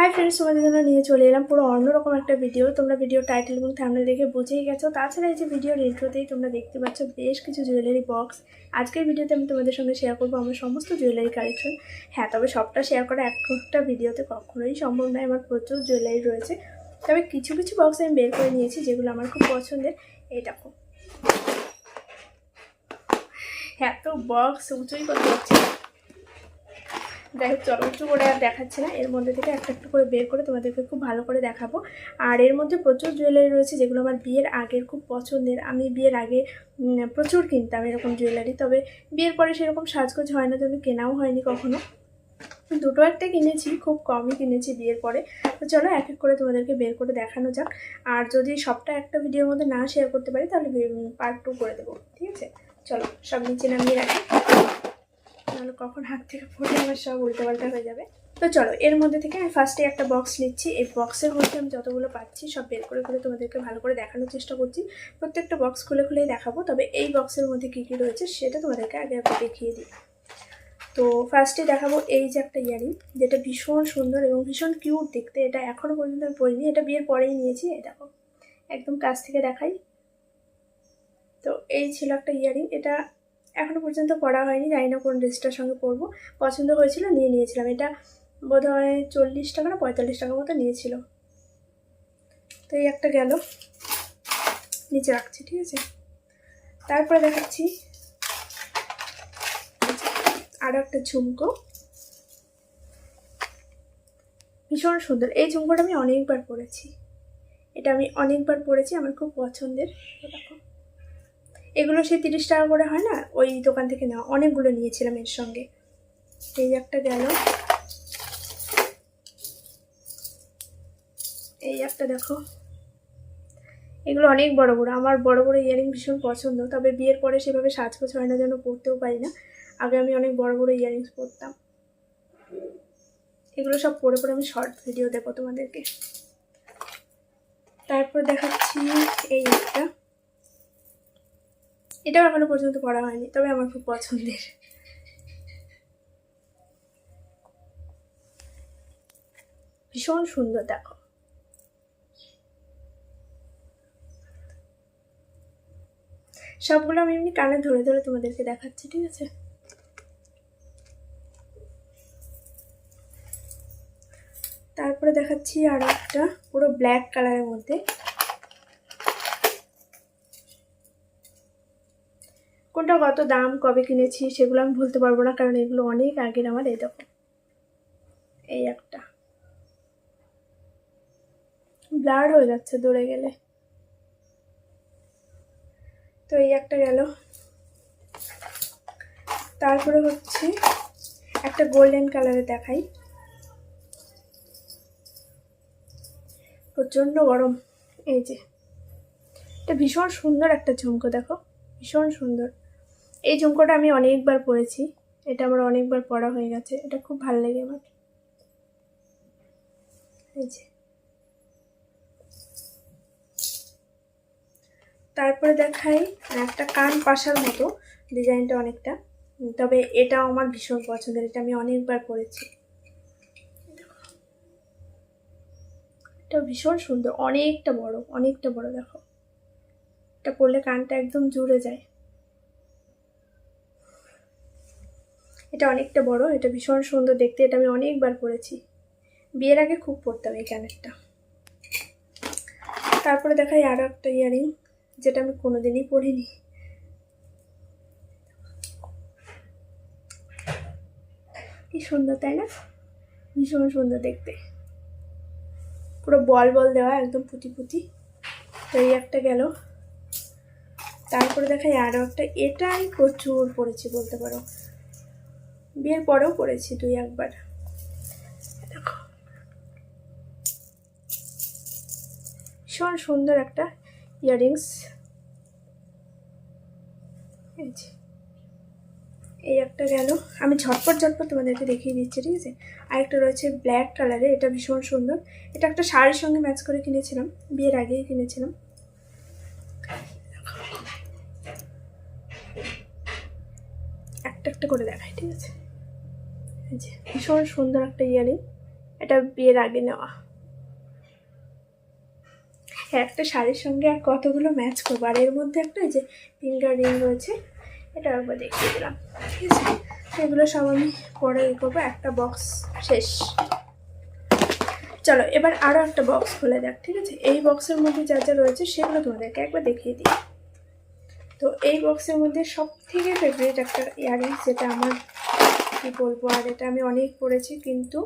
Hi friends তোমাদের জন্য নিয়ে চলে এলাম পুরো অন্যরকম একটা ভিডিও তোমরা ভিডিও টাইটেল এবং থামনে দেখে বুঝেই গেছো। তাছাড়া এই যে ভিডিওর ইন্ট্রোতেই তোমরা দেখতে পাচ্ছ বেশ কিছু জুয়েলারি বক্স আজকের ভিডিওতে আমি তোমাদের সঙ্গে শেয়ার করব আমার সমস্ত জুয়েলারি কালেকশন হ্যাঁ তবে সবটা শেয়ার করা একটা ভিডিওতে কখনোই সম্ভব নয়। আমার প্রচুর জুয়েলারি রয়েছে। তবে কিছু কিছু বক্স আমি বের করে নিয়েছি যেগুলো আমার খুব পছন্দের। এই দেখো। এত বক্স উঁচুই করতে পারছি। যাই হোক, চলো করে আর দেখাচ্ছে না। এর মধ্যে থেকে একটা একটা করে বের করে তোমাদেরকে খুব ভালো করে দেখাবো। আর এর মধ্যে প্রচুর জুয়েলারি রয়েছে, যেগুলো আমার বিয়ের আগের খুব পছন্দের। আমি বিয়ের আগে প্রচুর কিনতাম এরকম জুয়েলারি তবে বিয়ের পরে সেরকম সাজগোজ হয় না, তবে কেনাও হয়নি কখনো। দুটো একটা কিনেছি, খুব কমই কিনেছি বিয়ের পরে। তো চলো, এক এক করে তোমাদেরকে বের করে দেখানো যাক। আর যদি সবটা একটা ভিডিওর মধ্যে না শেয়ার করতে পারি, তাহলে পার্ট টু করে দেবো, ঠিক আছে? চলো, সব নিচে নামিয়ে রাখি। নাহলে কখন হাত থেকে পড়ে আমার সব উল্টো পাল্টা হয়ে যাবে। তো চলো, এর মধ্যে থেকে আমি ফার্স্টে একটা বক্স নিচ্ছি। এই বক্সের মধ্যে আমি যতগুলো পাচ্ছি সব বের করে করে তোমাদেরকে ভালো করে দেখানোর চেষ্টা করছি। প্রত্যেকটা বক্স খুলে খুলেই দেখাবো, তবে এই বক্সের মধ্যে কী কী রয়েছে সেটা তোমাদেরকে আগে আগে দেখিয়ে দিই। তো ফার্স্টে দেখাবো এই যে একটা ইয়ারিং, যেটা ভীষণ সুন্দর এবং ভীষণ কিউট দেখতে। এটা এখনও পর্যন্ত আমি পরিনি এটা বিয়ের পরেই নিয়েছি দেখো। একদম কাছ থেকে দেখাই। তো এই ছিল একটা ইয়ারিং, এটা এখনও পর্যন্ত পড়া হয়নি, জানি না কোন ড্রেসটার সঙ্গে পরবো। পছন্দ হয়েছিল, নিয়ে নিয়েছিলাম। এটা বোধ হয় চল্লিশ টাকা না পঁয়তাল্লিশ টাকা মতো নিয়েছিল। তো এই একটা গেল। নিচে রাখছি, ঠিক আছে? তারপরে দেখাচ্ছি আরও একটা ঝুমকো। ভীষণ সুন্দর। এই ঝুমকোটা আমি অনেকবার পরেছি। এটা আমি অনেকবার পরেছি, আমার খুব পছন্দের। দেখো। এগুলো সে তিরিশ টাকা করে হয় না? ওই দোকান থেকে নেওয়া। অনেকগুলো নিয়েছিলাম এর সঙ্গে। এই একটা গেল। এই একটা দেখো। এগুলো অনেক বড় বড়। আমার বড় বড় ইয়ারিং ভীষণ পছন্দ। তবে বিয়ের পরে সেভাবে সাজগোজ হয় না যেন, পরতেও পারি না। আগে আমি অনেক বড় বড় ইয়ারিংস পরতাম। এগুলো সব পরে পরে আমি শর্ট ভিডিও দেবো তোমাদেরকে। তারপর দেখাচ্ছি এই একটা। এটাও এখনও পর্যন্ত পড়া হয়নি, তবে আমার খুব পছন্দের। ভীষণ সুন্দর, দেখো। সবগুলো আমি এমনি কানে ধরে ধরে তোমাদেরকে দেখাচ্ছি, ঠিক আছে? তারপরে দেখাচ্ছি আর একটা পুরো ব্ল্যাক কালারের মধ্যে। কোনটা কত দাম, কবে কিনেছি সেগুলো আমি ভুলতে পারব না, কারণ এগুলো অনেক আগের আমার, এই দেখো। এই একটা। ব্লার হয়ে যাচ্ছে দৌড়ে গেলে। তো এই একটা গেল। তারপরে হচ্ছে একটা গোল্ডেন কালারে দেখাই। প্রচণ্ড গরম, এই যে। এটা ভীষণ সুন্দর একটা ঝুমকো, দেখো। ভীষণ সুন্দর। এই ঝুমকোটা আমি অনেকবার পরেছি। এটা আমার অনেকবার পরা হয়ে গেছে। এটা খুব ভালো লাগে আমার। এই যে। তারপরে দেখাই একটা কান পাশার মতো ডিজাইনটা অনেকটা। তবে এটাও আমার ভীষণ পছন্দের। এটা আমি অনেকবার পরেছি। এটা ভীষণ সুন্দর। অনেকটা বড় অনেকটা বড়, দেখো। এটা পরলে কানটা একদম জুড়ে যায়। এটা অনেকটা বড়, এটা ভীষণ সুন্দর দেখতে, এটা আমি অনেকবার পরেছি বিয়ের আগে খুব পরতাম এই কানেরটা। তারপরে দেখাই আরও একটা ইয়ারিং, যেটা আমি কোনোদিনই পরিনি কি সুন্দর, তাই না? ভীষণ সুন্দর দেখতে। পুরো বল বল দেওয়া, একদম পুঁতি পুঁতি। তো এই একটা গেল। তারপরে দেখাই আরও একটা এটা আমি প্রচুর পড়েছি বলতে পারো। বিয়ের পরেও পড়েছি দুই একবার। দেখো। ভীষণ সুন্দর একটা ইয়াররিংস এই একটা গেল। আমি ঝটপট ঝটপট তোমাদেরকে দেখিয়ে দিচ্ছি, ঠিক আছে? আরেকটা রয়েছে ব্ল্যাক কালারে এটা ভীষণ সুন্দর। এটা একটা শাড়ির সঙ্গে ম্যাচ করে কিনেছিলাম, বিয়ের আগেই কিনেছিলাম। একটা একটা করে দেখাই, ঠিক আছে? ভীষণ সুন্দর একটা ইয়ারিং এটা বিয়ের আগে নেওয়া। হ্যাঁ একটা শাড়ির সঙ্গে আর কতগুলো ম্যাচ করব? আর এর মধ্যে একটা যে ফিঙ্গার রিং রয়েছে, এটা একবার দেখিয়ে দিলাম। ঠিক আছে? তো এগুলো সব আমি পরে ইয়ে করব, একটা বক্স শেষ। চলো, এবার আরও একটা বক্স খুলে দেখ, ঠিক আছে? এই বক্সের মধ্যে যা যা রয়েছে সেগুলো তোমাদেরকে একবার দেখিয়ে দিই। তো এই বক্সের মধ্যে সব থেকে ফেভারিট একটা ইয়ারিংস যেটা আমার কী বলব, আর এটা আমি অনেক পরেছি কিন্তু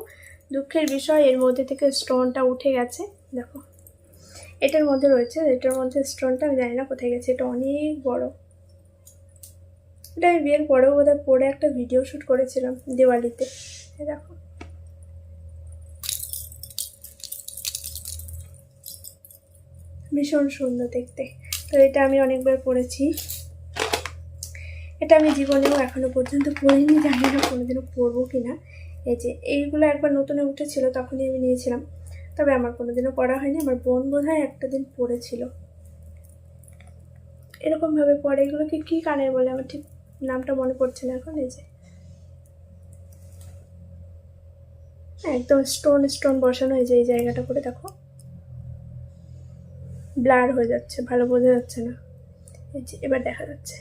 দুঃখের বিষয়, এর মধ্যে থেকে স্টোনটা উঠে গেছে, দেখো। এটার মধ্যে রয়েছে, এটার মধ্যে স্টোনটা আমি জানি না কোথায় গেছে, এটা অনেক বড়। এটা আমি বিয়ের পরেও বোধহয় পরে একটা ভিডিও শ্যুট করেছিলাম দিওয়ালিতে দেখো। ভীষণ সুন্দর দেখতে। তো এটা আমি অনেকবার পরেছি এটা আমি জীবনেও এখনও পর্যন্ত পরিনি জানি না কোনোদিনও পরবো কি না এই যে এইগুলো একবার নতুনে উঠেছিল, তখনই আমি নিয়েছিলাম। তবে আমার কোনোদিনও পড়া হয়নি, আমার বোন বোধ একটা দিন পরেছিল এরকমভাবে পরে এগুলোকে কী কানের বলে? আমার ঠিক নামটা মনে পড়ছে না এখন, এই যে। একদম স্টোন স্টোন বসানো হয়েছে এই জায়গাটা করে দেখো। ব্লার হয়ে যাচ্ছে, ভালো বোঝা যাচ্ছে না। এই যে, এবার দেখা যাচ্ছে।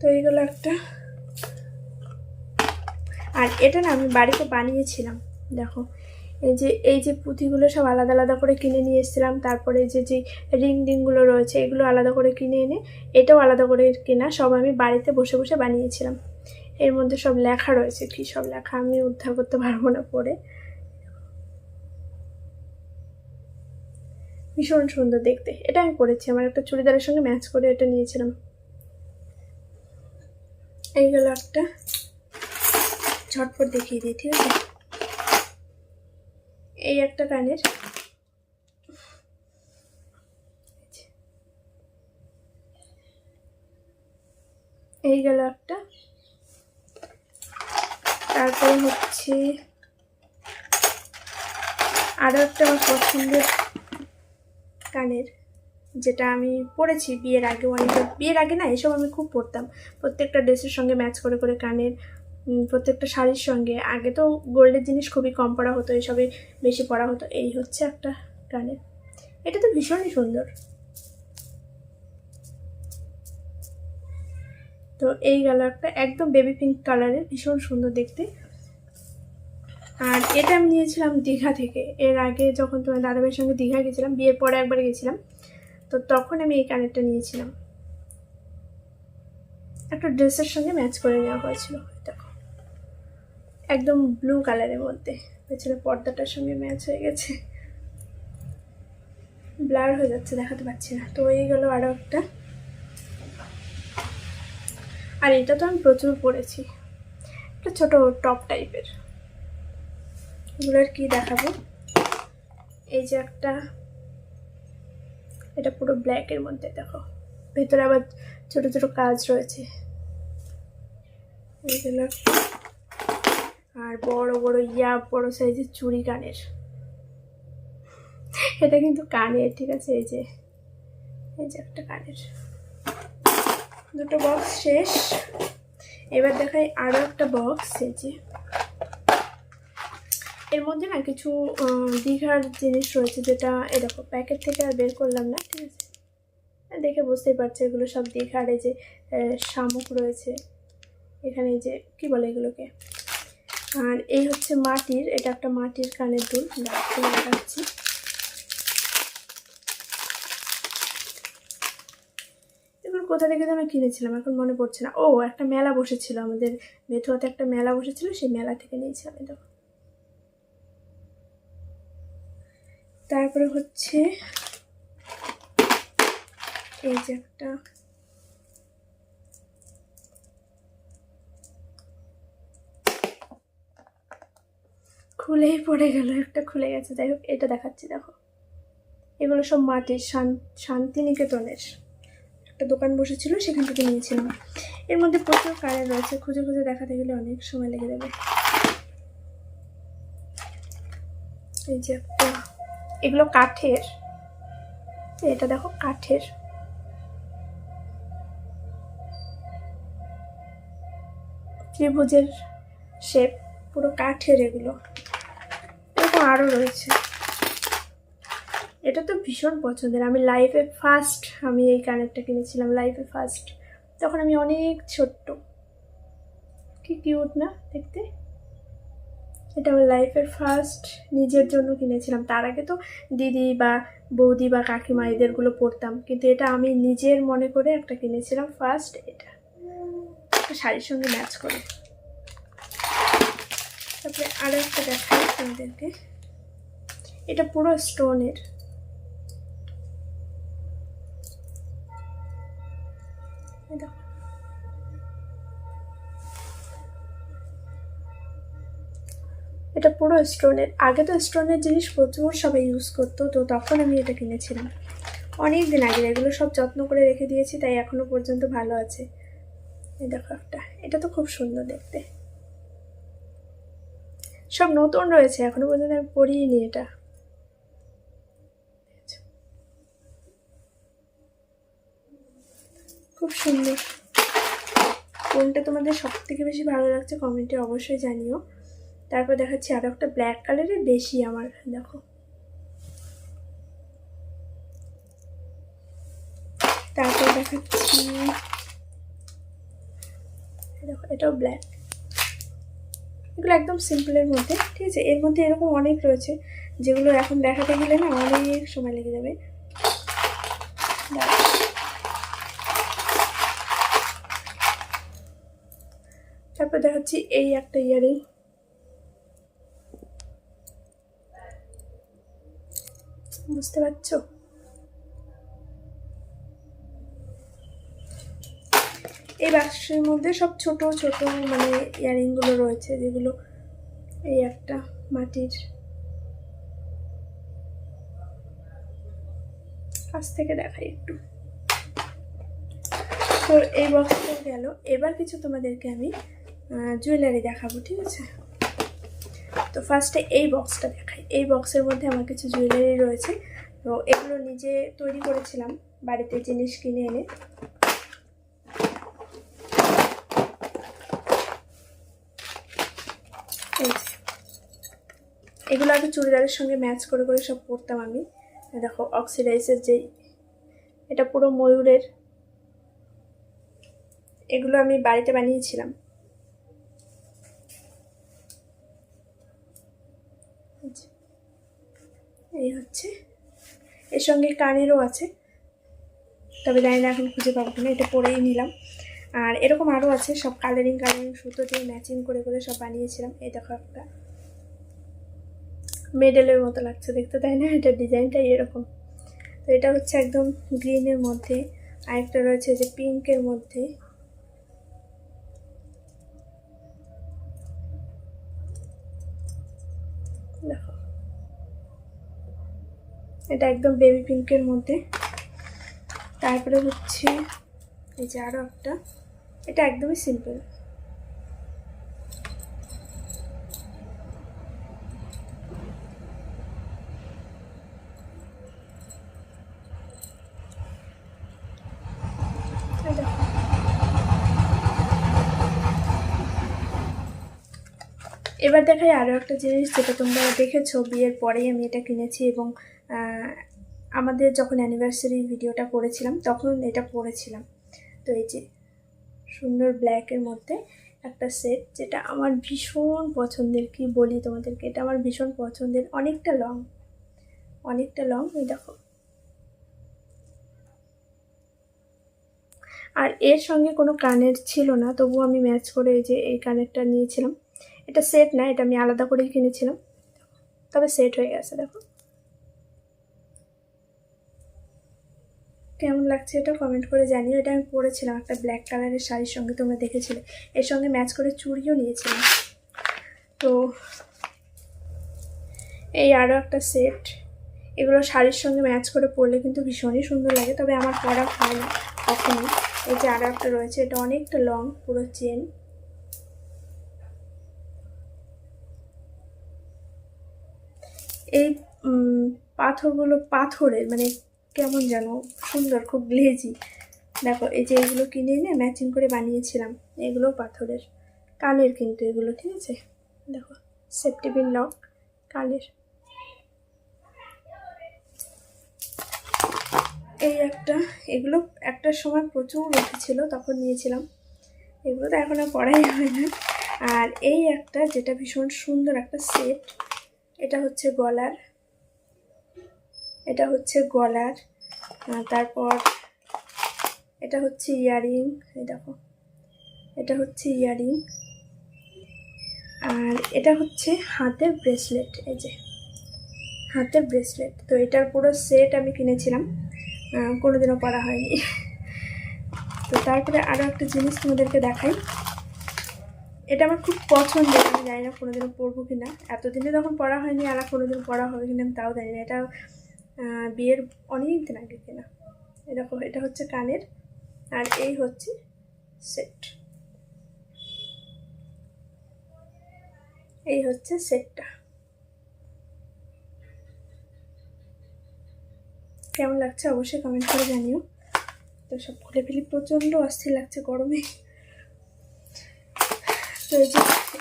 তো এইগুলো একটা। আর এটা না আমি বাড়িতে বানিয়েছিলাম, দেখো। এই যে এই যে পুঁথিগুলো সব আলাদা আলাদা করে কিনে নিয়ে এসেছিলাম, তারপরে যে যে রিং রিংগুলো রয়েছে, এগুলো আলাদা করে কিনে এনে এটাও আলাদা করে কেনা সব আমি বাড়িতে বসে বসে বানিয়েছিলাম। এর মধ্যে সব লেখা রয়েছে, কী সব লেখা আমি উদ্ধার করতে পারব না পরে। ভীষণ সুন্দর দেখতে। এটা আমি পরেছি, আমার একটা চুড়িদারের সঙ্গে ম্যাচ করে এটা নিয়েছিলাম। এইগুলো একটা। ঝটপট দেখিয়ে দিই, ঠিক আছে? এই একটা কানের এই গেল একটা। তারপরে হচ্ছে আরও একটা আমার পছন্দের কানের যেটা আমি পরেছি বিয়ের আগে অনেক বিয়ের আগে না এসব আমি খুব পরতাম প্রত্যেকটা ড্রেসের সঙ্গে ম্যাচ করে করে কানের প্রত্যেকটা শাড়ির সঙ্গে। আগে তো গোল্ডের জিনিস খুবই কম পরা হতো, এসবে বেশি পরা হতো। এই হচ্ছে একটা কানের এটা তো ভীষণই সুন্দর। তো এই একটা একদম বেবি পিঙ্ক কালারের, ভীষণ সুন্দর দেখতে। আর এটা আমি নিয়েছিলাম দীঘা থেকে। এর আগে যখন তোমার দাদাভাইয়ের সঙ্গে দীঘা গেছিলাম, বিয়ের পরে একবার গেছিলাম। তো তখন আমি এই কানেরটা নিয়েছিলাম। একটা ড্রেসের সঙ্গে ম্যাচ করে নেওয়া হয়েছিল, দেখো। একদম ব্লু কালারের মধ্যে। পেছনে পর্দাটার সঙ্গে ম্যাচ হয়ে গেছে। ব্লার হয়ে যাচ্ছে, দেখাতে পাচ্ছি না। তো এই গেল আরও একটা। আর এটা তো আমি প্রচুর পরেছি। একটা ছোট টপ টাইপের এগুলো আর কি দেখাবো? এই যে একটা এটা পুরো ব্ল্যাকের মধ্যে, দেখো। ভেতরে আবার ছোট ছোট কাজ রয়েছে। আর বড় বড়, ইয়া, বড় সাইজের চুড়ি কানের। এটা কিন্তু কানের, ঠিক আছে? এই যে এই যে একটা কানের। দুটো বক্স শেষ। এবার দেখাই আরও একটা বক্স এই যে। এর মধ্যে না কিছু দীঘার জিনিস রয়েছে যেটা এরকম প্যাকেট থেকে আর বের করলাম না, ঠিক আছে? দেখে বুঝতেই পারছে, এগুলো সব দীঘার, এই যে শামুক রয়েছে। এখানে এই যে, কি বলে এগুলোকে? আর এই হচ্ছে মাটির, এটা একটা মাটির কানের দুল দেখাচ্ছি এগুলো কোথা থেকে যেন কিনেছিলাম, এখন মনে পড়ছে না। ও, একটা মেলা বসেছিল, আমাদের মেথুয়াতে একটা মেলা বসেছিল, সেই মেলা থেকে নিয়েছিলাম এটা তারপরে হচ্ছে এই যে একটা খুলেই পড়ে গেল, একটা খুলে গেছে। যাই হোক, এটা দেখাচ্ছি, দেখো। এগুলো সব মাটির শান্তিনিকেতনের। একটা দোকান বসেছিল, সেখান থেকে নিয়েছিলাম। এর মধ্যে প্রচুর কালার রয়েছে, খুঁজে খুঁজে দেখাতে গেলে অনেক সময় লেগে যাবে। এই যে একটা এগুলো কাঠের। এটা দেখো কাঠের। ত্রিভুজের শেপ পুরো কাঠের এগুলো। এরকম আরও রয়েছে। এটা তো ভীষণ পছন্দের। আমি লাইফে ফার্স্ট আমি এই কানেরটা কিনেছিলাম লাইফে ফার্স্ট তখন আমি অনেক ছোট্ট। কি কিউট না দেখতে? এটা আমার লাইফের ফার্স্ট নিজের জন্য কিনেছিলাম। তার আগে তো দিদি বা বৌদি বা কাকিমা এদেরগুলো পরতাম, কিন্তু এটা আমি নিজের মনে করে একটা কিনেছিলাম ফার্স্ট এটা। একটা শাড়ির সঙ্গে ম্যাচ করে। তারপরে আরও একটা দেখাই আপনাদেরকে এটা পুরো স্টোনের এটা পুরো স্টোনের। আগে তো স্টোনের জিনিস প্রচুর সবাই ইউজ করতো, তো তখন আমি এটা কিনেছিলাম। অনেক দিন আগে, এগুলো সব যত্ন করে রেখে দিয়েছি, তাই এখনও পর্যন্ত ভালো আছে। এই দেখো একটা। এটা তো খুব সুন্দর দেখতে। সব নতুন রয়েছে, এখনও পর্যন্ত আমি পরিনি এটা। খুব সুন্দর। কোনটা তোমাদের সব থেকে বেশি ভালো লাগছে কমেন্টে অবশ্যই জানিও। তারপর দেখাচ্ছি আরও একটা ব্ল্যাক কালারের বেশি আমার, দেখো। তারপর দেখাচ্ছি, দেখো, এটাও ব্ল্যাক এগুলো একদম সিম্পলের মধ্যে, ঠিক আছে? এর মধ্যে এরকম অনেক রয়েছে, যেগুলো এখন দেখাতে গেলে না অনেক সময় লেগে যাবে। তারপর দেখাচ্ছি এই একটা ইয়ারিং। বুঝতে পারছ? এই বাক্সের মধ্যে সব ছোট ছোট মানে ইয়ারিংগুলো রয়েছে, যেগুলো এই একটা মাটির। কাছ থেকে দেখাই একটু। তো এই বক্সটা গেল। এবার কিছু তোমাদেরকে আমি জুয়েলারি দেখাবো, ঠিক আছে? তো ফার্স্টে এই বক্সটা দেখাই। এই বক্সের মধ্যে আমার কিছু জুয়েলারি রয়েছে। তো এগুলো নিজে তৈরি করেছিলাম বাড়িতে জিনিস কিনে এনে। এগুলো আগে চুড়িদারের সঙ্গে ম্যাচ করে করে সব পরতাম আমি। দেখো অক্সিডাইসের যেই এটা পুরো ময়ূরের। এগুলো আমি বাড়িতে বানিয়েছিলাম এই যে। এই হচ্ছে। এর সঙ্গে কানেরও আছে। তবে জানি না এখন খুঁজে পাবো না এটা পরেই নিলাম। আর এরকম আরও আছে, সব কালারিং কালারিং সুতো দিয়ে ম্যাচিং করে করে সব বানিয়েছিলাম। এই দেখো একটা। মেডেলের মতো লাগছে দেখতে, তাই না? এটা ডিজাইনটাই এরকম। তো এটা হচ্ছে একদম গ্রিনের মধ্যে। আরেকটা রয়েছে যে পিঙ্কের মধ্যে। এটা একদম বেবি পিঙ্কের মধ্যে। তারপরে হচ্ছে এই যে আরও একটা। এটা একদমই সিম্পল এবার দেখাই আরও একটা জিনিস যেটা তোমরা দেখেছ বিয়ের পরেই আমি এটা কিনেছি এবং আমাদের যখন অ্যানিভার্সারি ভিডিওটা করেছিলাম তখন এটা পরেছিলাম তো এই যে সুন্দর ব্ল্যাকের মধ্যে একটা সেট যেটা আমার ভীষণ পছন্দের, কি বলি তোমাদেরকে? এটা আমার ভীষণ পছন্দের, অনেকটা লং অনেকটা লং এই দেখো। আর এর সঙ্গে কোনো কানের ছিল না, তবুও আমি ম্যাচ করে এই যে এই কানেরটা নিয়েছিলাম। এটা সেট না, এটা আমি আলাদা করেই কিনেছিলাম। তবে সেট হয়ে গেছে, দেখো। কেমন লাগছে এটা কমেন্ট করে জানিও। এটা আমি পরেছিলাম একটা ব্ল্যাক কালারের শাড়ির সঙ্গে তোমরা দেখেছিলে। এর সঙ্গে ম্যাচ করে চুড়িও নিয়েছিলাম। তো এই আরও একটা সেট এগুলো শাড়ির সঙ্গে ম্যাচ করে পরলে কিন্তু ভীষণই সুন্দর লাগে, তবে আমার পরা হয় না কখনই এই যে আরও একটা রয়েছে, এটা অনেকটা লং পুরো চেন এই পাথরগুলো, পাথরের মানে কেমন যেন, সুন্দর, খুব গ্লেজি। দেখো, এই যে এগুলো কিনে এনে ম্যাচিং করে বানিয়েছিলাম, এগুলো পাথরের। কালের কিন্তু এগুলো, ঠিক আছে? দেখো সেফটি পিন লক কালের। এই একটা, এগুলো একটা সময় প্রচুর উঠেছিল, তখন নিয়েছিলাম। এগুলো তো এখন আর পড়াই হয় না। আর এই একটা, যেটা ভীষণ সুন্দর একটা সেট এটা হচ্ছে গলার। এটা হচ্ছে গলার তারপর এটা হচ্ছে ইয়ারিং, এই দেখো, এটা হচ্ছে ইয়ারিং, আর এটা হচ্ছে হাতের ব্রেসলেট, এই যে, হাতের ব্রেসলেট, তো এটার পুরো সেট আমি কিনেছিলাম কোনোদিনও পরা হয়নি। তো তারপরে আরও একটা জিনিস তোমাদেরকে দেখাই, এটা আমার খুব পছন্দের, আমি জানি না কোনোদিনও পরবো কি না এতদিনে তখন পড়া হয়নি, আর কোনোদিন পড়া হবে কিনা আমি তাও জানি না, এটা বিয়ের অনেক দিন আগে কেনা। দেখো এটা হচ্ছে কানের আর এই হচ্ছে সেট। এই হচ্ছে সেটটা। কেমন লাগছে অবশ্যই কমেন্ট করে জানিও। তো সব খুলে ফেলি, প্রচণ্ড অস্থির লাগছে গরমে। তো এই যে,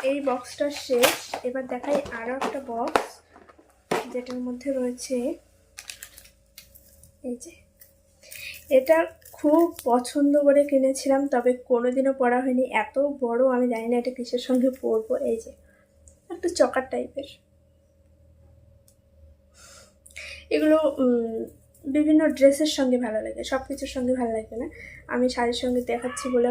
এই বক্সটা শেষ। এবার দেখাই আরও একটা বক্স যেটার মধ্যে রয়েছে এই যে। এটা খুব পছন্দ করে কিনেছিলাম, তবে কোনোদিনও পরা হয়নি। এত বড়, আমি জানি না এটা কিসের সঙ্গে পরবো। এই যে, একটা চকার টাইপের। এগুলো বিভিন্ন ড্রেসের সঙ্গে ভালো লাগে সব কিছুর সঙ্গে ভালো লাগবে না। আমি শাড়ির সঙ্গে দেখাচ্ছি বলে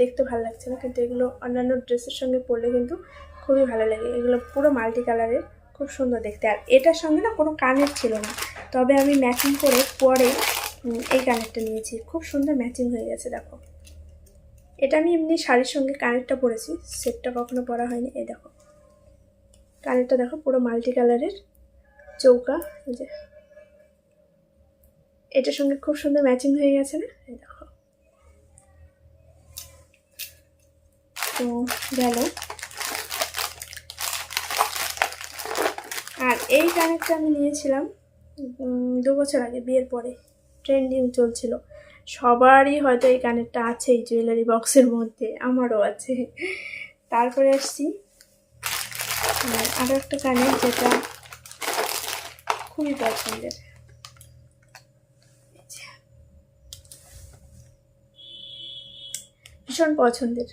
দেখতে ভালো লাগছে না, কিন্তু এগুলো অন্যান্য ড্রেসের সঙ্গে পরলে কিন্তু খুবই ভালো লাগে। এগুলো পুরো মাল্টি কালারের খুব সুন্দর দেখতে। আর এটার সঙ্গে না কোনো কানের ছিল না। তবে আমি ম্যাচিং করে পরে এই কানেরটা নিয়েছি। খুব সুন্দর ম্যাচিং হয়ে গেছে, দেখো। এটা আমি এমনি শাড়ির সঙ্গে কানেরটা পরেছি। সেটটা কখনো পরা হয়নি, এই দেখো। কানেরটা দেখো, পুরো মাল্টি কালারের চৌকা যে। এটার সঙ্গে খুব সুন্দর ম্যাচিং হয়ে গেছে না? এই দেখো। তো গেল আর এই কানেরটা আমি নিয়েছিলাম দু বছর আগে, বিয়ের পরে। ট্রেন্ডিং চলছিল। সবারই হয়তো এই কানেরটা আছে এই জুয়েলারি বক্সের মধ্যে, আমারও আছে। তারপরে আসছি। আরও একটা কানের যেটা খুবই পছন্দের। ভীষণ পছন্দের।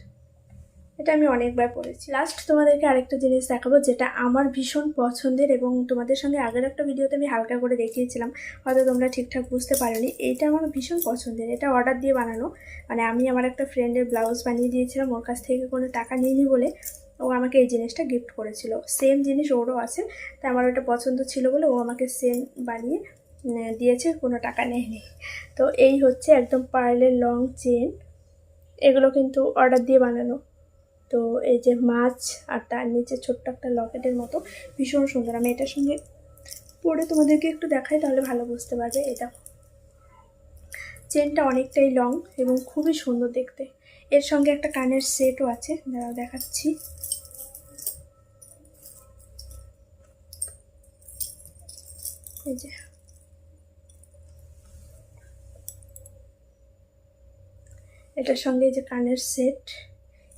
এটা আমি অনেকবার পড়েছি। লাস্ট তোমাদেরকে আরেকটা জিনিস দেখাবো, যেটা আমার ভীষণ পছন্দের এবং তোমাদের সঙ্গে আগের একটা ভিডিওতে আমি হালকা করে দেখিয়েছিলাম, হয়তো তোমরা ঠিকঠাক বুঝতে পারোনি। এইটা আমার ভীষণ পছন্দের, এটা অর্ডার দিয়ে বানানো। মানে আমি আমার একটা ফ্রেন্ডের ব্লাউজ বানিয়ে দিয়েছিলাম, ওর কাছ থেকে কোনো টাকা নিইনি বলে ও আমাকে এই জিনিসটা গিফট করেছিল। সেম জিনিস ওরও আছে, তাই আমার ওটা পছন্দ ছিল বলে ও আমাকে সেম বানিয়ে দিয়েছে, কোনো টাকা নেয়নি। তো এই হচ্ছে একদম পার্লের লং চেন এগুলো কিন্তু অর্ডার দিয়ে বানানো। তো এই যে মাছ আর তার নিচে ছোট্ট একটা লকেটের মতো ভীষণ সুন্দর। আমি এটার সঙ্গে পরে তোমাদেরকে একটু দেখাই, তাহলে ভালো বুঝতে পারবে। এটা চেনটা অনেকটাই লং এবং খুবই সুন্দর দেখতে। এর সঙ্গে একটা কানের সেটও আছে, দাঁড়াও দেখাচ্ছি। এই যে, এটার সঙ্গে যে কানের সেট।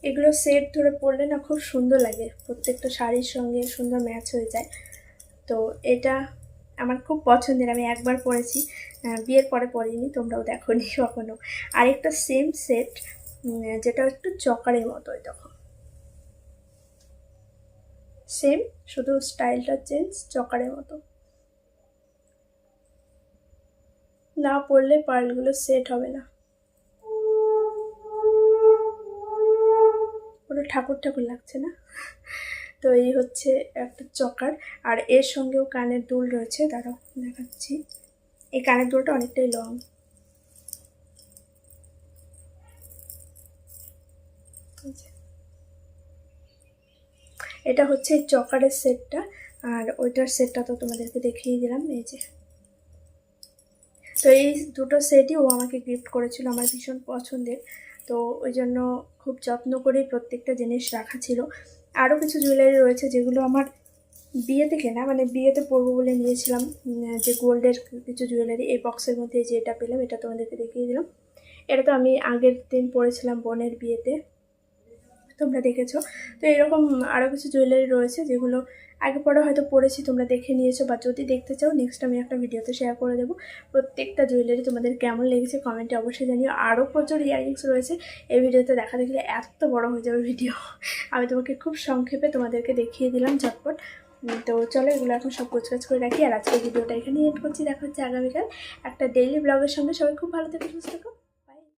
এগুলো সেট ধরে পরলে না খুব সুন্দর লাগে। প্রত্যেকটা শাড়ির সঙ্গে সুন্দর ম্যাচ হয়ে যায়। তো এটা আমার খুব পছন্দের, আমি একবার পরেছি। বিয়ের পরে পরিনি, তোমরাও দেখোনি কখনো। আরেকটা সেম সেট যেটা একটু চকারের মতো ওই দেখো। সেম শুধু স্টাইলটা চেঞ্জ চকারের মতো। না পরলে পার্লগুলো সেট হবে না। পুরো ঠাকুর ঠাকুর লাগছে না। তো এই হচ্ছে একটা চকার। আর এর সঙ্গেও কানের দুল রয়েছে, দাঁড়াও, দেখাচ্ছি। এই কানের দুলটা অনেকটাই লং। এটা হচ্ছে চকারের সেটটা। আর ওইটার সেটটা তো তোমাদেরকে দেখিয়ে দিলাম, এই যে। তো এই দুটো সেটই ও আমাকে গিফট করেছিল, আমার ভীষণ পছন্দের। তো ওই জন্য খুব যত্ন করে প্রত্যেকটা জিনিস রাখা ছিল। আরও কিছু জুয়েলারি রয়েছে যেগুলো আমার বিয়েতে কেনা মানে বিয়েতে পরবো বলে নিয়েছিলাম যে গোল্ডের কিছু জুয়েলারি এই বক্সের মধ্যে যে এটা পেলাম, এটা তোমাদেরকে দেখিয়ে দিলাম। এটা তো আমি আগের দিন পড়েছিলাম বোনের বিয়েতে, তোমরা দেখেছ। তো এরকম আরও কিছু জুয়েলারি রয়েছে যেগুলো আগে পরে হয়তো পড়েছি, তোমরা দেখে নিয়েছো বা যদি দেখতে চাও নেক্সট আমি একটা ভিডিওতে শেয়ার করে দেবো। প্রত্যেকটা জুয়েলারি তোমাদের কেমন লেগেছে কমেন্টে অবশ্যই জানিও। আরও প্রচুর ইয়াররিংস রয়েছে, এই ভিডিওতে দেখা দেখলে এত বড় হয়ে যাবে ভিডিও আমি তোমাকে খুব সংক্ষেপে তোমাদেরকে দেখিয়ে দিলাম ঝটপট। তো চলো এগুলো এখন সব গোছগাছ করে রাখি। আর আজকে ভিডিওটা এখানেই এড করছি। দেখা হচ্ছে আগামীকাল একটা ডেইলি ব্লগের সঙ্গে। সবাই খুব ভালো থেকে, সুস্থ